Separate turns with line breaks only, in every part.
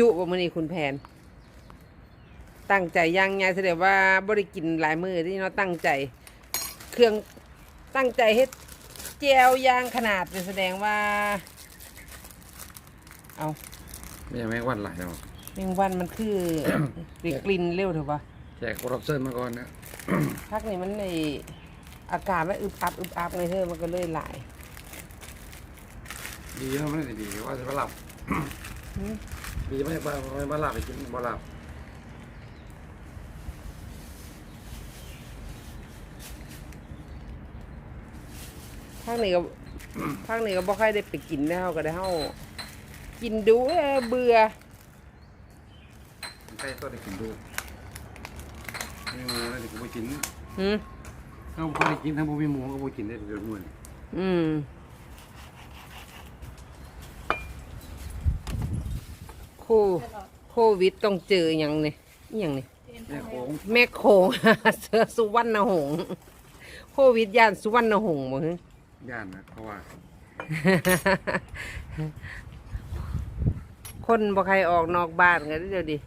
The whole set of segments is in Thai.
จุบ่มื้อนี้คุณแผน ตั้งใจย่างไงแสดงว่าบ่ได้กินหลายมื้อที่เนาะตั้งใจ เครื่องตั้งใจเฮ็ดแจวย่างขนาดเนี่ยแสดงว่า เอา
ไม่ใช่แม่งวันหลายแล้ว
แมงวันมันคือได้กลิ่นเร็วเถอะวะ
แจกรับเซิร์มาก่อนนะ
พักนี้มันในอากาศมันอึบอับอึบอับไงเธอมันก็เลยหลาย
ดีแล้วไม่ได้ดีว่าจะมาหลับ
หื ม
ดีไม่มาไม่มาหลับไปกินมาหลับ
ภาคนี้ก็ภาคนี้ก็บ่ค่อยได้ไปกินแล้วก็ได้เฮากินดูเอ้อเบื่อ
ใกล้ตัวได้กินดูไม่หมูนะเดี๋ยวกูไปกิน
หืม
ถ้าผมไปกินถ้าผมมีหมูก็ไปกินได้เดี๋ยวนู่น
อืม โคโควิดต้องเจออย่างนี่อหย่างนี่
แม่โค้ง
แม่โขง เสือสุวรรณหงษ์โควิดย่านสุวรรณหงษ์บ่ฮึ
ย่านนะเพราะว่า
คนบ่ใครออกนอกบ้านกันเดี๋ยวดิ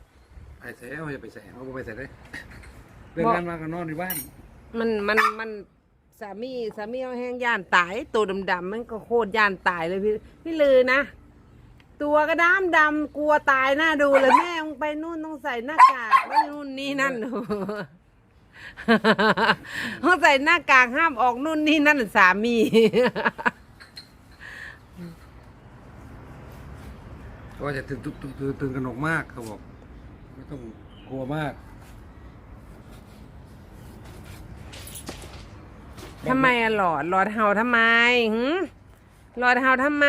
ไปแสเขาจะไปแสเขาไปแสได้เรื่องงานมาก็นอนในบ้าน
มันมันมันสามีสามีเอาแห้งย่านตายตัวดำๆมันก็โคตรย่านตายเลยพี่พี่ลือนะ ตัวก็ดำดำกลัวตายหน้าดูเลยแม่มึงไปนู่นต้องใส่หน้ากากไม่นู่นนี่นั่นต้องใส่หน้ากากห้ามออกนู่นนี่นั่นสามี
ก็จะตื่นตื่นตื่นตื่นกระหนกมากเขาบอกไม่ต้องกลัวมาก
ทำไมอะหลอดหลอดเห่าทำไมหืมหลอดเห่าทำไม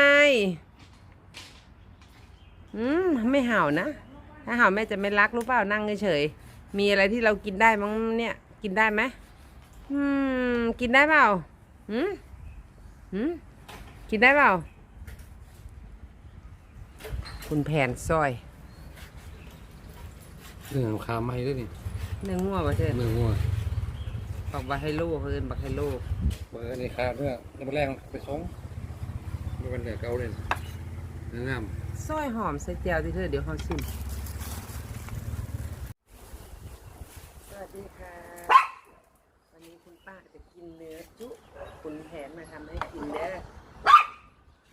หืมไม่เห่านะ ถ้าเห่าแม่จะไม่รักรู้เปล่านั่งเฉยๆมีอะไรที่เรากินได้มั้งเนี่ย กินได้ไหมอืม กินได้เปล่าหืมหืมกินได้เปล่า คุณแผนซอย
เรื่องขาไม้ด้วยนี่
เนื้องัวป่ะเช่
เรื่องงัว
บอกบักไฮโลเพิ่นบักไฮโล
เบอร์ในขาเนื้อในวันแรกไปสองในวันเหนือเกาเลยเนื้องาม
ซอยหอมใส่แจ่วทีเธอเดี๋ยวเขาชิม สวัสดีค่ะ วันนี้คุณป้าจะกินเนื้อจุคุณแผนมาทำให้กินเด้อ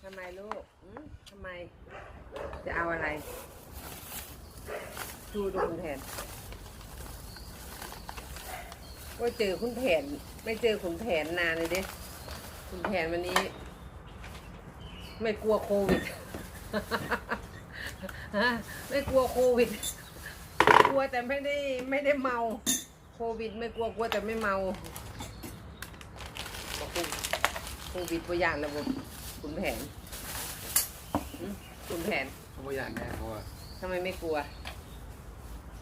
ทำไมลูกอืมทำไม จะเอาอะไร ดูดูคุณแผนว่าเจอคุณแผน ไม่เจอคุณแผนนานเลยเด้คุณแผนวันนี้ ไม่กลัวโควิด ไม่กลัวโควิด กลัวแต่ไม่ได้ไม่ได้เมา โควิด ไม่กลัวกลัวแต่ไม่เมาบอกคุณโควิดตัวอย่างระบบคุณแผนหึคุณแผน
เขาบอกอย่างแน่เพราะว่า
ทำไมไม่กลัว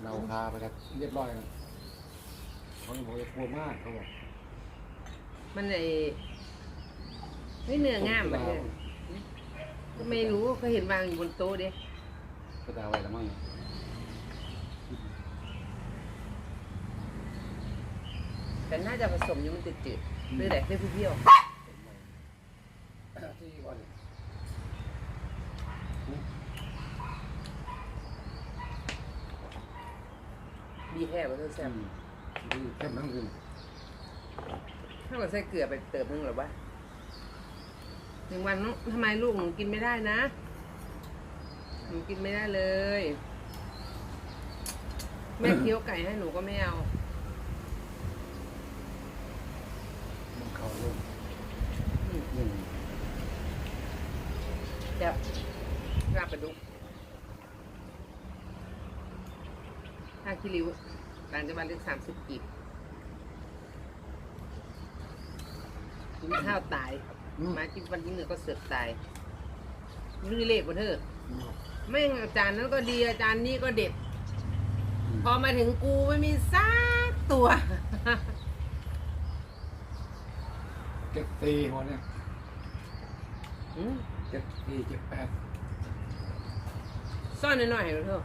เราพาไปกันเรียบร้อยแล้วเขาบอกว่ากลัวมากเขาบอก
มันไอไม่เนื้องามแบบนี้ ก็ไม่รู้ก็เห็นวางอยู่บนโต๊ะเด้
ก็ดาไว้แล้วมั้ง
แต่น่าจะผสมอยู่มันจืดๆหรือแต่เปรี้ยว
ที่ก่อน
ๆดีแท้บ่เธอแซ่บ
เข้มทั้งคืน
ถ้าเราใส่เกลือไปเติมนึงหรอวะ หนึ่งวันน้องทำไมลูกหนูกินไม่ได้นะ หนูกินไม่ได้เลย แม่เคี้ยวไก่ให้หนูก็ไม่เอา
มันเข้าลง
อืม
หนึ่ง
แบบราบประดุกถ้าคิริวต่างจังหวัดเรียกสามสิบกีบกินข้าวตาย มากินวันที่หนึ่งก็เสือกตายลือเลขกว่าเธอแม่งอาจารย์นั้นก็ดีอาจารย์นี้ก็เด็ด พอมาถึงกูไม่มีซักตัว
เจ็ดสี่หัวเนี่ย
อืม
เจ็ดสี่เจ็ดแปด
ซ่อนหน่อยๆเหรอเธอ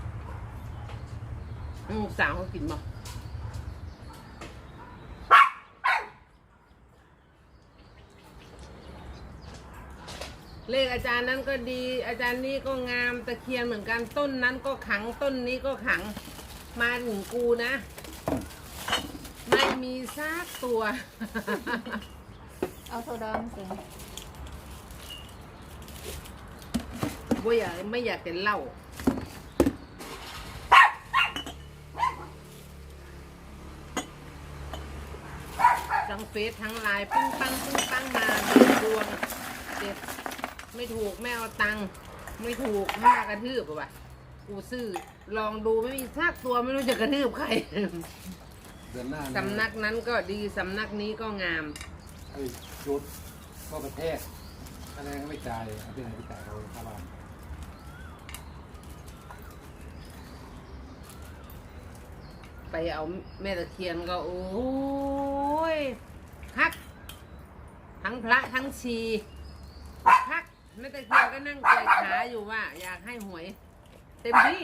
ลูกสาวเขากินบ่ เลขอาจารย์นั้นก็ดี อาจารย์นี้ก็งามตะเคียนเหมือนกันต้นนั้นก็ขังต้นนี้ก็ขังมาถึงกูนะ ไม่มีซากตัว
เอาโซดามาใส่
บ่อยากไม่อยากจะเล่า ทั้งเฟซทั้งไลน์ปึ้งปังปึ้งปังมาดวงเด็ด ไม่ถูกไม่เอาตังค์ไม่ถูกห้ากระทืบอะว่ะกูซื้อลองดูไม่มีซากตัวไม่รู้จะกระทืบใคร
เดือนหน้า
สำนักนั้นก็ดีสำนักนี้ก็งาม
ไอ้ยุดก็ประเทศคะแนนก็ไม่จ่ายเอาที่ไหนไปจ่ายเราค่าบ้าน
ไปเอาแม่ตะเคียนก็โอ้ยคัก ทั้งพระทั้งชีคัก แม่ตะเคียนก็นั่งเกยขาอยู่ว่า อยากให้หวย เต็มที่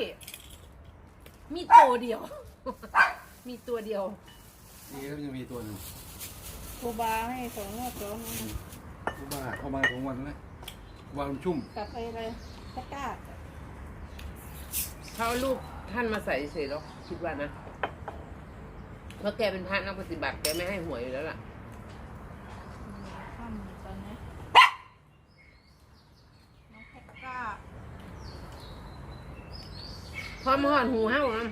มีตัวเดียว มีตัวเดียว
นี่ก็ยังมีตัวหนึ่ง
ครูบาให้สองงวดสอง
ทุกบ้านเข้ามาของวันนะวันชุ่ม
กลับไปอะไรตะกร้า
เขาเอารูปท่านมาใส่เฉยๆหรอกคิดว่านะเพราะแกเป็นพระนักปฏิบัติแกไม่ให้หวยอยู่แล้วล่ะ
ข้ามตอนนี้น้องตะกร้า
พร้อมห่อนหูเห่านะ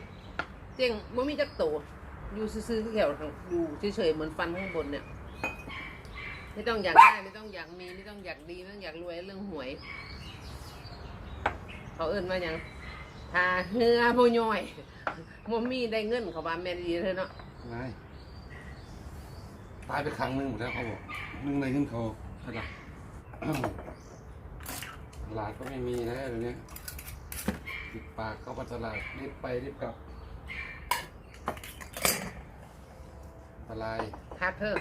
เจ๋งบ่มีจักโต อยู่ซื่อๆแถวอยู่เฉยๆเหมือนฟันข้างบนเนี่ย ไม่ต้องอยากได้ไม่ต้องอยากมีไม่ต้องอยากดีไม่ต้องอยากรวยเรื่องหวย เขาเอิ้นว่าหยังทาเหือบ่ย่อยบ่มีได้เงินเขาว่าแม่นดีเถอเนาะ
ไงตายไปครั้งหนึงหมดแล้วเขาบอกมึงในเงินเขาขนาดตลาดก็ไม่มีนะเดี๋ยวนี้ ปิดปากเข้าไปตลาดรีบไปรีบกลับอะไร
ทาเธอ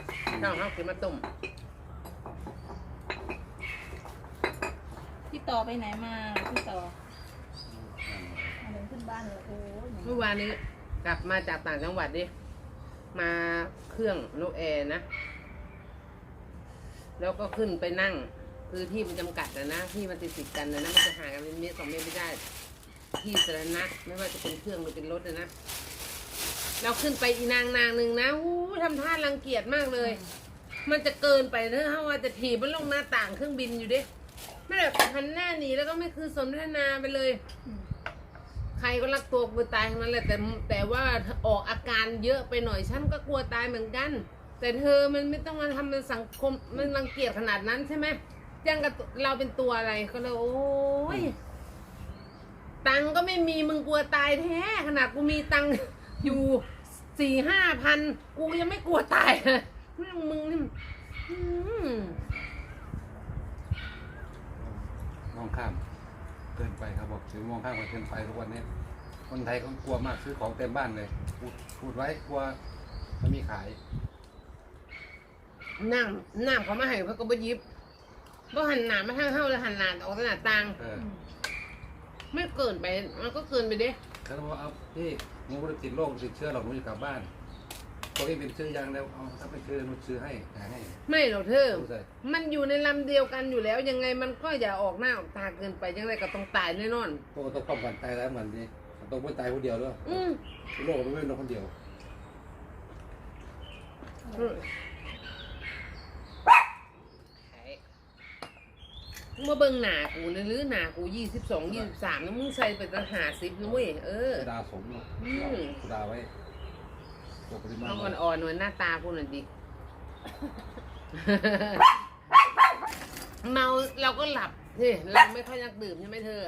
ต้องเอาขึ้นมาต้ม
พี่ต่อไปไหนมาพี่ต่อมาเดินขึ้นบ้านเลยโอ้ย
เมื่อวานนี้กลับมาจากต่างจังหวัดดิ มาเครื่องนกแอร์นะ แล้วก็ขึ้นไปนั่ง คือที่มันจำกัดนะนะ ที่มันติดติดๆกันนะนะ มันจะห่างกันเป็นเมตรสองเมตรไม่ได้ ที่สาธารณะไม่ว่าจะเป็นเครื่องหรือเป็นรถนะนะ เราขึ้นไปอีนางนางหนึ่งนะอู้ทำท่ารังเกียจมากเลย มันจะเกินไปนะถ้าว่าจะถีบมันลงหน้าต่างเครื่องบินอยู่ดิไม่แบบหันหน้าหนีแล้วก็ไม่คือสนทนาไปเลย ใครก็รักตัวกลัวตายทั้งนั้นแหละแต่แต่ว่าออกอาการเยอะไปหน่อยฉันก็กลัวตายเหมือนกัน แต่เธอมันไม่ต้องมาทำเป็นสังคมมันรังเกียจขนาดนั้นใช่ไหมยังกับเราเป็นตัวอะไรก็เลยโอ้ย ตังค์ก็ไม่มีมึงกลัวตายแท้ขนาดกูมีตังค์อยู่สี่ห้าพันกูยังไม่กลัวตายเลยเรื่องมึงนี่อืม
มองข้ามเกินไปครับบอกถือมองข้ามกันเกินไปทุกวันนี้ คนไทยเขากลัวมากซื้อของเต็มบ้านเลยพูดพูดไว้กลัวไม่มีขาย
น้ำน้ำเขามาให้เขาก็บ่หยิบบ่หันหน้ามาทางเฮาแล้วหันหน้าออกหน้าต่าง
เออ
ไม่เกินไปมันก็เกินไปเด้
เขาบอกว่าเอาพี่มึงไม่ได้ติดโรคติดเชื้อหรอกมึงจะกลับบ้านตัวเองเป็นเชื้อยังแล้วเอาถ้าเป็นเชื้อมึงซื้อให้หาให้
ไม่หรอกเธอ
ดูใส่
มันอยู่ในลำเดียวกันอยู่แล้ว ยังไงมันก็อย่าออกหน้าออกตาเกินไปยังไงก็ต้องตายแน่นอน
พวกต้องป้องกันตายแล้วเหมือนนี้ต้องไม่ตายคนเดียวด้วย
อืม
โรคมันไม่เป็นคนเดียว
มึงมาเบิ่งหนากูนะหรือหนากูยี่สิบสองยี่สิบสามนะมึงใส่ไปตั้งหาสิบนะเว้ยเออ
ดาสมเนาะ
อืม
ดาไว้ปกติมา
เอาอ่อนๆหน่อยหน้าตากูหน่อยดิ เมาเราก็หลับเฮ้เราไม่ค่อยนักดื่มใช่ไหมเธอ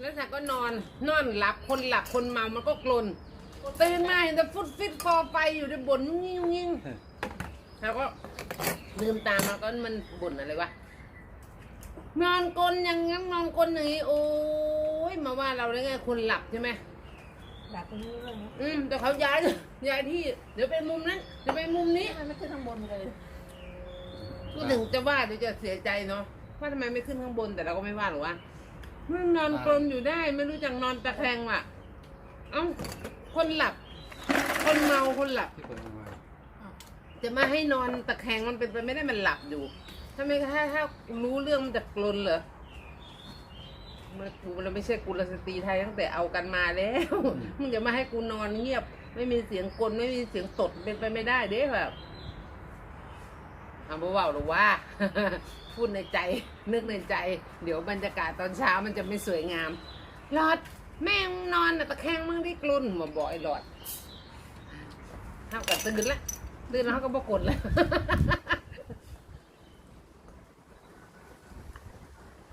แล้วฉันก็นอนนอนหลับคนหลับคนเมามันก็กลนตื่นมาเห็นแต่ฟุตฟิตคอไฟอยู่ในบ่นงิ้งงิ้งแล้วก็ลืมตามาก็มันบ่นอะไรวะ นอนกลนอย่างงั้นนอนกลนอย่างนี้โอ้ยมาว่าเราได้ไงคนหลับใช่ไหม
หลับไปเรื่อยๆนะ
อืมแต่เขาย้ายย้ายที่ เดี๋ยวไปมุมนั้นเดี๋ยวไปมุมนี้
ทำไมไม่ขึ้นข้างบนเลย
พูดถึงจะว่าเดี๋ยวจะเสียใจเนาะว่าทำไมไม่ขึ้นข้างบนแต่เราก็ไม่ว่าหรอกว่ามันนอนกลมอยู่ได้ ไม่รู้จักนอนตะแคงว่ะ เอ้าคนหลับ คนเมาคนหลับ
ที่เปิดมา
จะมาให้นอนตะแคงมันเป็นไปไม่ได้มันหลับอยู่ ถ้าไม่ถ้าถ้ารู้เรื่องมันจะกลนเหรอมันกูมันไม่ใช่กุลสตรีไทยตั้งแต่เอากันมาแล้ว มึงจะมาให้กูนอนเงียบ ไม่มีเสียงกลไม่มีเสียงตดเป็นไปไม่ได้เด้แบบเอาเบาๆหรือว่า พูดในใจ นึกในใจ เดี๋ยวบรรยากาศตอนเช้ามันจะไม่สวยงามหลอด แม่งนอนน่ะตะแคงมึงที่กลุ่นมาบอกไอ้หลอดเท่ากับตื่นละตื่นแล้วเขาก็บอกกดแล้ว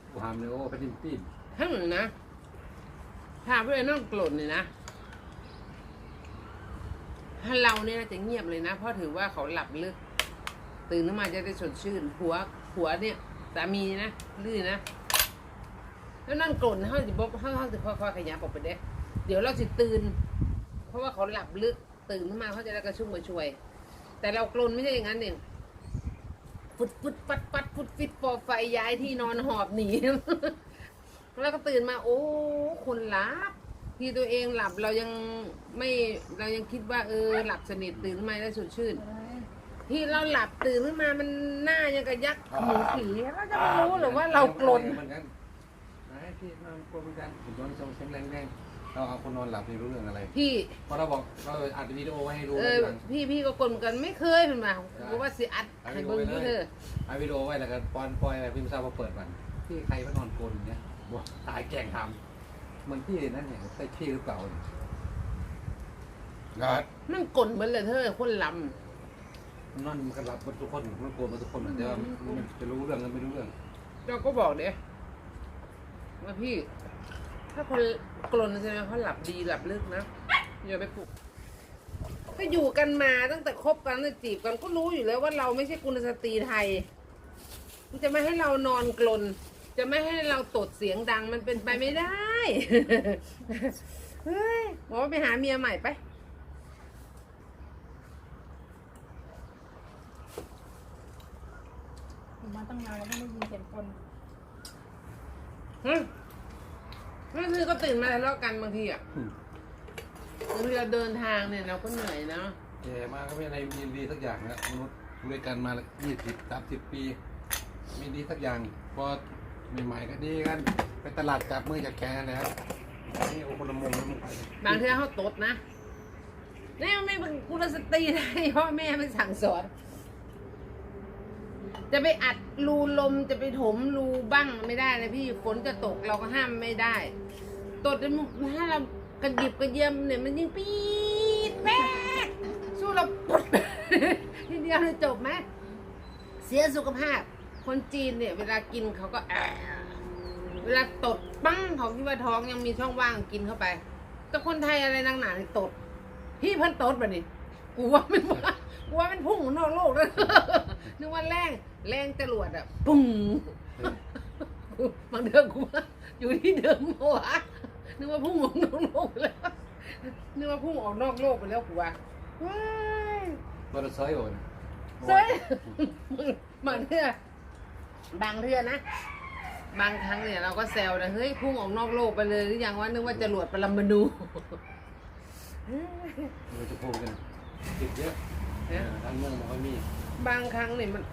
กูหามเลยโอ้ไปดินปีน
ถ้าหนูนะถ้าเพื่อนนั่งกลุ่นเนี่ยนะ ถ้าเราเนี่ยจะเงียบเลยนะ เพราะถือว่าเขาหลับลึก ตื่นขึ้นมาจะได้สดชื่นหัวหัวเนี่ยสามีนะลื่นนะแล้วนั่งกลุ่นเขาจะบอกเขาเขาจะค่อยๆขยับออกไปเด้เดี๋ยวเราจะตื่น เพราะว่าเขาหลับลึกตื่นขึ้นมาเขาจะได้กระชุ่มกระชวย แต่เรากลนไม่ใช่อย่างนั้นเอง ฟุดฟุดปัดปัดฟุดฟิตปอไฟย้ายที่นอนหอบหนี แล้วก็ตื่นมาโอ้คนหลับ ที่ตัวเองหลับเรายังไม่เรายังคิดว่าเออหลับสนิทตื่นขึ้นมาได้สดชื่น ที่เราหลับตื่นขึ้นมามันหน้ายังกับยักษ์หมูผีเราจะไม่รู้หรือว่าเรากลน
เหมือนกันไหนพี่นอนกลน เหมือนกันผมนอนทรงเสียงแรงๆเราเอาคนนอนหลับไม่รู้เรื่องอะไร
พี่
เพราะเราบอกเราอัดวิดีโอไว้ให้ดู
เอ
นะ
อ
ทีหลัง
พี่พี่ก็กลนเหมือนกันไม่เคยเป็นมาเพราะว่าสิอัดให้เบิ้งอยู่เธอ
อัดวิดีโอไว้แล้วก็ปอนปล่อยไปพิมพ์ซาบเปิดมันพี่ใครก็นอนกลนอย่างเงี้ยบอกตายแกล้งทำเหมันพี่นั่นเนี่ยใช่พี่หรือเปล่าเนี่ย
มันกลนเหมือนเลยเธอคนล
นอนมันก็รับหมดทุกคนมันกลัวหมันทุกคนอะแต่ว่ามันจะรู้เรื่องกันไม่รู้เรื่องำ
เราก็บอกเด้ว่าพี่ ถ้าคนกลนใช่ไหมเขาหลับดีหลับลึกนะอย่าไปปลุกก็อยู่กันมาตั้งแต่คบกันตั้งแต่จีบกันก็รู้อยู่แล้วว่าเราไม่ใช่กุลสตรีไทย มันจะไม่ให้เรานอนกลน จะไม่ให้เราตดเสียงดังมันเป็นไปไม่ได้ เฮ้ยบอกว่าไปหาเมียใหม่ไป
อยู่มาตั้งนานแล้วไม่ได้ยินเสียงคน
ฮะ นั่นคือก็ตื่นมาทะเลาะกันบางทีอะ
อืม
บางทีเราเดินทางเนี่ยเราก็เหนื่อยนะ
แย่มากก็ไม่อะไรมีดีสักอย่างนะมนุษย์อยู่ด้วยกันมายี่สิบสามสิบปีมีดีสักอย่างพอใหม่ๆก็ดีกันไปตลาดจับมือจับแขนแล้วนี่โอ้คนละมุมแล้วมึงไป
บางทีเขาตดนะนี่มันไม่เป็นกุลสตรีได้พ่อแม่ไม่สั่งสอนจะไปอัดรูลมจะไปถมรูบ้างไม่ได้เลยพี่ฝนจะตกเราก็ห้ามไม่ได้ ตดถ้าเรากระดิบกระเยียมเนี่ยมันยิ่งปี๊ดแป๊กสู้เราปุ๊ดทีเดียวเลยจบไหมเสียสุขภาพ คนจีนเนี่ย เวลากินเขาก็แอเวลาตดปั้งเขาคิดว่าท้องยังมีช่องว่างกินเข้าไปแต่คนไทยอะไรนักหนาเนี่ยตด พี่เพิ่นตดแบบนี้กูว่ามันว่ากูว่ามันพุ่งนอกโลกเลยนึกว่าแรงแรงจรวดอะปุ้งบางเดือนกูว่าอยู่ที่เดิมหัวะ นึกว่าพุ่งออกนอกโลกไปแล้วนึกว่าพุ่งออกนอกโลกไปแล้วกูว่าว้าย
ตัวเราเซยโอน
เซ้ยบางเทื่อบางเทื่อนะ บางครั้งเนี่ยเราก็แซวนะเฮ้ยพุ่งออกนอกโลกไปเลยหรือยังว่านึกว่าจรวดปรมาณู
เราจะพูดกันติดเยอะ
เนี่ย
ทางเมืองมันก็มี
บางครั้งเนี่ยมัน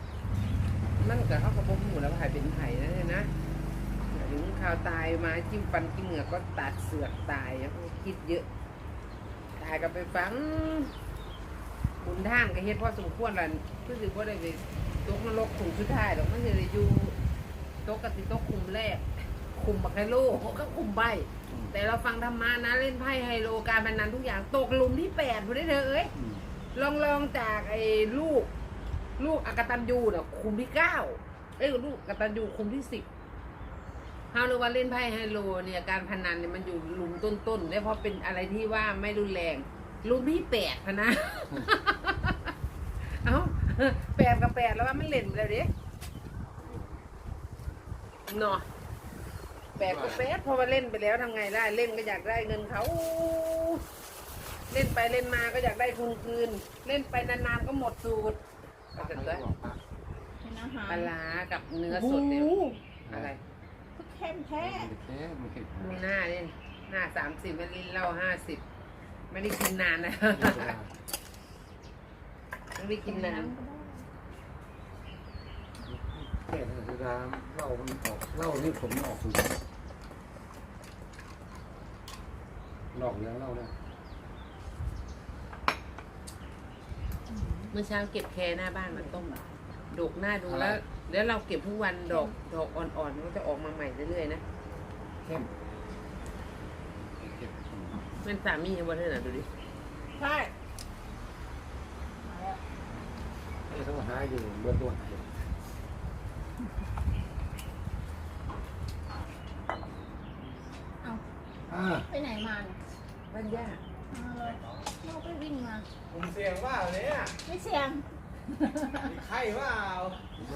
มันกับเขากับพวกหมูแล้วหายเป็นไผ่นะเนี่ยนะ ถึงข่าวตายมาจิ้มฟันจิ้มเหงือกก็ตัดเสือกตายคิดเยอะ ตายก็ไปฟังบุญท่านก็เฮ็ดพอสมควรแล้วคือสิว่าได้ไปตกนรกขุมสุดท้ายหรอกมันจะได้อยู่ตกกติตกคุมแรก คุมบักไฮโลก็คุมใบ แต่เราฟังธรรมานะ เล่นไพ่ไฮโลการพนันทุกอย่างตกหลุมที่แปดพอได้เธอเอ้ยลองลองจากไอ้ลูก ลูกอกตันยูเนี่ยคุมที่เก้าเอ้ยลูกอกตันยูคุมที่สิบ เฮารู้ว่าเล่นไพ่ไฮโลเนี่ยการพนันเนี่ยมันอยู่หลุมต้นๆเนี่ยเพราะเป็นอะไรที่ว่าไม่รุนแรงหลุมที่แปดพะนะ เอ้าแปดกับแปดแล้วว่ามันเล่นไปแล้วเด้เนาะแปดกับแปดพอมาเล่นไปแล้วทำไงได้เล่นก็อยากได้เงินเขาเล่นไปเล่นมาก็อยากได้ทุนคืน เล่นไปนานๆก็หมดสูตรก็จะได้
เป็นอาหาร
ปลาร้ากับเนื้อสดเนี่ย
โอ้โห
อะไร
ก็ เข้มแท้
แค่มันแค่
ดูหน้าเนี่ยหน้าสามสิบไม่ได้เหล่าห้าสิบไม่ได้กินนานนะไม่ได้กินนานแค่
นั้นเลาเหล้ามันออกเหล้านี่ผมออกสูงหลอกเลี้ยงเหล้าเนี่ย
เมื่อเช้าเก็บแคหน้าบ้านมาต้มดกหน้าดูแล้ว แล้วเราเก็บทุกวันดอกดอกอ่อนๆมันก็จะออกมาใหม่เรื่อยๆนะ
เข้มเก็บ
มันสามียังบ่ได้น่ะดูดิ
ใช่มาแล้ว
ไอ้ต้องหาอยู่เบื้องต้น
เอา
อ่า
ไปไหนมาเนี่ย
บ้านย่า
เอาเลยเราไปวิ่งมา
ผมเสี่ยงว่าเนี่ย
ไม่เสี่ยง
มี ไข้ว่า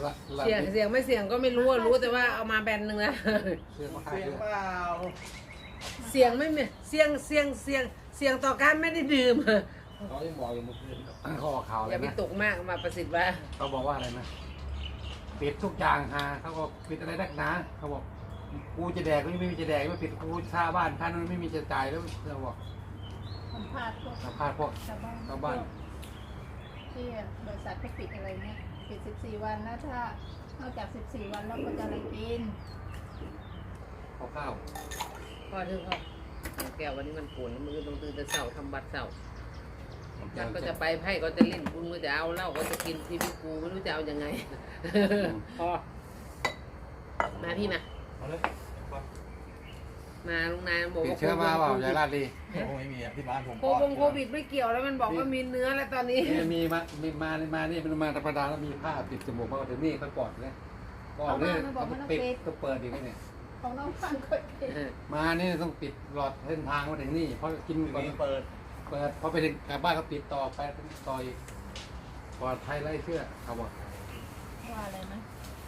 ละละ
เสียงเสียงไม่เสียงก็ไม่รู้อะรู้แต่ว่าเอามาแบนหนึ่งนะ
เชื่อมาให้
เสี่ยง
ด้วย
เปล่า
เสียงไม่มีเสียงเสียงเสียงเสียงต่อการไม่ได้ดื่ม
เขายังบอกอยู่เมื่อคืนเขาออกข่าว
อ
เล
ย่ายไป
นะ
ตกมากมาประสิทธิ์ว่า
เขาบอกว่าอะไรนะปิดทุกอย่างฮะเขาบอกปิดอะไรนักหนาเขาบอกกูจะแดกก็ไม่มีจะแดกไม่ปิดกูค่าบ้านค่านั้นไม่มีจะจ่ายแล้วเขาบอก
สัมภาษณ์พวก
สัมภาษณ์พวก
ชาวบ้าน
ชาวบ้าน
ที่บริษัทเขาปิดอะไรเนี่ยปิด14วันแล้วถ้านอกจาก14วันแล้วก็จะอะไรกิน
ข้าวข้าว
พ่อเธอพ่อแก้ววันนี้มันปวดแล้วมือต้องตื่นแต่เสาร์ทำบัตรเสาร์จัดก็จะไปไพ่ก็จะเล่นคุณก็จะเอาเหล้าก็จะกินชีวิตกูไม่รู้จะเอายังไงพอมาพี่มา
เอาเลย
มาลุงนายบอก
ติด
ว่า
เชื้อมาเปล่ายายลาดดี
โอ้ไม่มีอะที่บ้านผม
โควงโควิดไม่เกี่ยวแล้วมันบอกว่ามีเนื้อแล้วตอนนี้
นี่มีมามีมามานี่มันมาธรรมดาแล้วมีผ้าปิดจมูกมาถึงนี่เขากอดเลยกอดเลยเขาปิด ก็เปิดอีกเนี่ย
ของน้องฟังก็ปิด
มานี่ต้องปิดหลอดเส้นทางมาถึงนี่เพราะกิน
ถึง
ก่อน
นี้เปิด
เปิดพอไปถึงกลับบ้านก็ปิดต่อไปต่ออีกปลอดภัยไร้เชื่อเขาบอก
ว่าอะไรนะ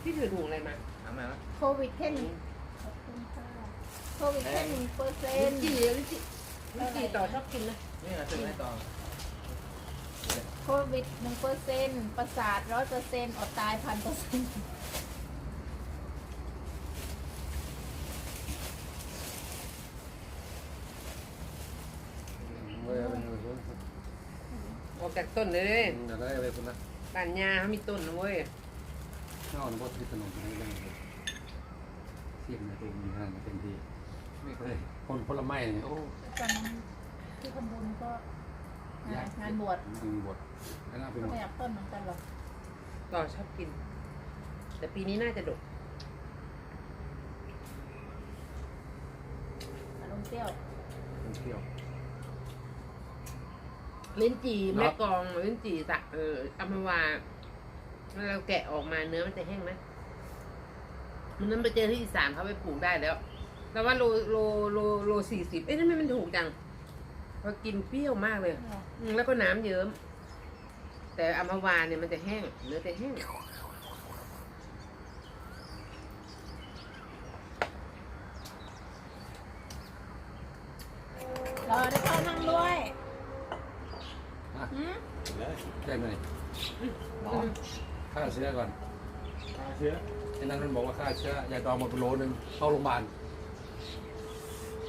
พี่ถือถุงอะไรมา
ทำไมวะ
โควิดแค่หนึ่งขอบคุณค่ะ โควิดแค่หนึ่งเปอร์เซ็
ลิ้
น
น
ต์
จี่ลิ้นจี่ลิ้นจี่ต่อชอบกินนะ
นี่ไงซื้อให้ต่อ
โควิดหนึ่งเปอร์เซ็นต์ประสาทร้อยเปอร์เซ็นต์อดตายพันเปอร์เซ็นต์
เว้ยมัน
ออกจากต้นเลย
อยากได้อะไรคนละ
บ้านยาเขามีต้นนะเว้ย
นอกจากที่ถนนให้ได้เสียงในตัวมีงานเป็นดี ไม่เคยคนผลไม้เนี่ยโอ้
ตอนนั้นที่ทำบุญก็งานงานบวช
มันบดอันนั้นเป็น
ก็
หมด
ไม่อยากต้นเหมือนกันหรอก
ต่อชอบกิน แต่ปีนี้น่าจะดก
อารมณ์เปรี้ยว
เที่ยว
ลิ้นจี่
เนอะ
แม่กลองลิ้นจี่สะเอออัมพวาเวลาเราแกะออกมาเนื้อมันจะแห้งไหมมันนั้นไปเจอที่อีสานเขาไปปลูกได้แล้ว แต่ว่าโลโลโลโลสี่สิบเอ๊ะทำไมมันถูกจังพอกินเปรี้ยวมากเลยอืมแล้วก็น้ำเยิ้ม แต่อัมพวาเนี่ยมันจะแห้งเนื้อจะแห้ง
รอได้เข้านั่งด้วย
อะ
หืม
เลย
ใช่ไหม
น้อง
ฆ่าเชื้อก่อน
ตาเชื้อ
ไอ้นั้นมันบอกว่าฆ่าเชื้อยาดองมาเป็นโลนึงเข้าโรงพยาบาล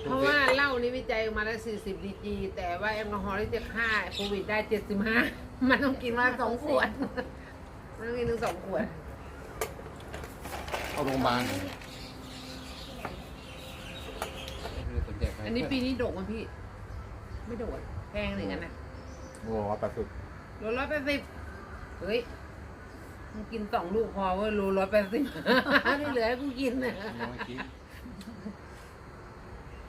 เพราะว่าเหล้านี่วิจัยออกมาแล้วสี่สิบดีจีแต่ว่าแอลกอฮอล์ที่จะฆ่าโควิดได้เจ็ดสิบห้ามันต้องกินวันละสองขวด มันต้องกินถึงสองขวด
เข้าโรงพยาบาล
อันนี้ปีนี้ดกมั้ยพี่ ไม่ดกอะแพงหนึ่งกันนะ
โอ้แปดสิบ
โลร้อยแปดสิบเฮ้ยมึงกินสองลูกพอเว้ยโลร้อยแปดสิบที่เหลือให้กูกินนะ
เมื่อกี้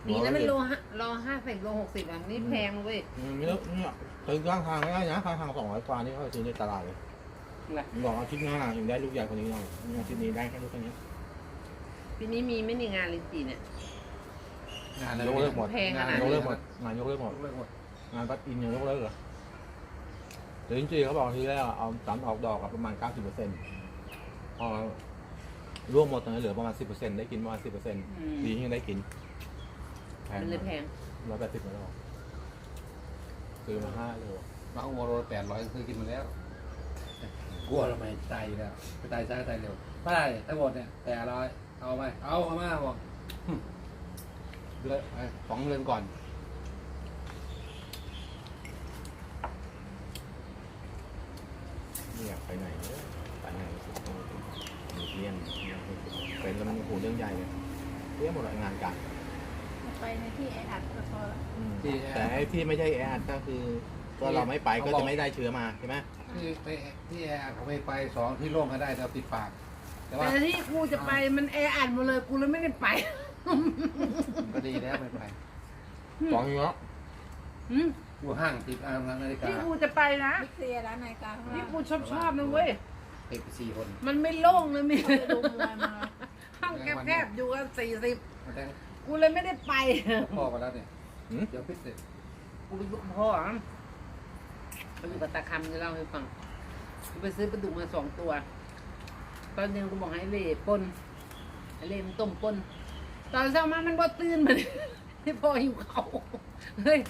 ปีนั้นมันโลห้าโลห้าสิบโลหกสิบอะนี่แพงเว้ย
มีแล้วเนี่ยซื้อข้างทางก็ได้นะข้างทางสองร้อยกว่านี่เขาซื้อในตลาดเลยบอกอาทิตย์หน้ายังได้ลูกใหญ่กว่านี้หน่อยอาทิตย์นี้ได้แค่ลูกแค่นี้
ปีนี้มีไม่ในงานลินจีเนี่ย
งานอะไร
ยกเลิกหมด
แพงข
งาน
นาดนี้
ยกเลิกหมดงานยกเลิกหมด
ยกเลิกหมด
งานปัดอินยังยกเลิกเหรอแต่จริงๆเขาบอกทีแรกเอาสามออกดอกอะประมาณเก้าสิบเปอร์เซ็นต์พอร่วมหมดตอนนี้เหลือประมาณสิบเปอร์เซ็นต์ได้กินประมาณสิบเปอร์เซ็นต์
อืม
ดีที่ยังได้กินแพง
มันเลยแพง
ร้อยแปดสิบแล้วซื้อมาห้าโล
มาเอาโมโรแปดร้อยซื้อกินมาแล้วกลัวทำไมตายอยู่แล้วไปตายช้าตายเร็วไม่ได้ทั้งหมดเนี่ยแต่ร้อยเอาไหมเอาเอามาบอกหึเดือนไปสองเดือนก่อน
ไม่อยากไปไหนเลยไปายง่ายที่สุดมีเลี่ยนเป็นแล้วมันโอ้โหเรื่องใหญ่เลยเรียกหมดเลยงานการ
ไปในที่แออัดก็พอละ
ที่
แต่ไอ้ที่ไม่ใช่แอร์ก็คือก็เราไม่ไปก็จะไม่ได้เชื้อมาใช่ไหม
ที่ไปที่แอร์เขาไม่ไปสองที่โล่งก็ได้แต่เอาปิดปาก แต่ว่า
แต่ที่กูจะไปมันแออัดหมดเลยกูเลยไม่ได้ไป
ก็ดีแล้วไม่ไป
สองเนาะ
หืม
กูห้างติดอาร์มนาฬิกา
ที่กูจะไปนะ
บิ๊กซีร้านนาฬิกาข้าง
ที่
ล่าง
กูชอบชอบนะเว้ย
ติดไปสี่คน
มันไม่โล่งเลยมี
ไปดูมวยมา
ห้องแคบๆอยู่กันสี่สิบ
มาแต่ง
กูเลยไม่ได้ไป
พ่อมาแล้วเนี่ย
หืม
เดี๋ยวพิเศษ
กูไปยุกพ่ออะไปอยู่กับตาคำจะเล่าให้ฟังกูไปซื้อปลาดุกมาสองตัว ตอนเย็นกูบอกให้เล่ปนไอ้เล่มันต้มปนตอนเช้ามามันบ่ตื่นมาเลยให้พ่อหิวเขาวเฮ้ย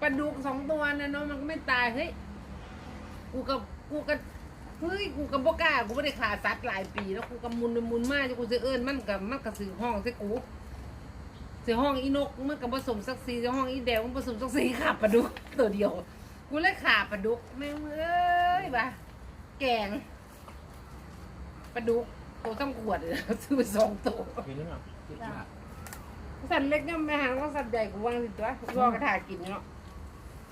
ปลาดุกสองตัวนะเนาะมันก็ไม่ตายเฮ้ยกูกับกูกับเฮ้ยกูกับบ่กล้ากูไม่ได้ขาสัตว์หลายปี แล้วกูกับมุนมุนมากจนกูจะเอิ้นมันกับมันกับสื่อห้องใส่กู สื่อห้องอีนกมันกับผสมสักซีสื่อห้องอีแดงมันผสมสักซีขาปลาดุกตัวเดียว กูเลยขาปลาดุกแม่งเอ้ยบ้าแกงปลาดุกตัวต้องขวดเลยซื้อไปสองตัว
กินหรือเปล่า
คิดมาก
สัตว์เล็กเนี่ยไม่หางก็สัตว์ใหญ่กูวางสิตัวรอกระถากินเนาะ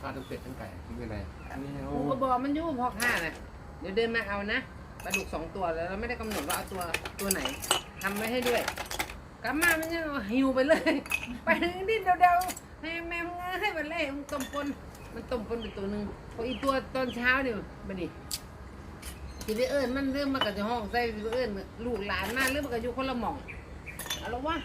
พาทั้งเป็ดทั้งไก่กินไปไหนนี่
กูก็บอกมันอยู่พอค่าน่ะเดี๋ยวเดินมาเอานะปลาดุกสองตัวแล้วเราไม่ได้กำหนดว่าเอาตัวตัวไหนทำไว้ให้ด้วย กลับมามันยังหิวไปเลย ไปถึงดินเดาๆให้แม่มึงให้มันเลยมึงต้มปนมันต้มปนเปตัวหนึ่งพออีตัวตอนเช้าเนี่ยมาดิสิไปเอิญมันเรื่องมากับจะห้องใส่สิไปเอิญลูกหลานมาเรื่องมากับอยู่คนละหม่องเอาละวะ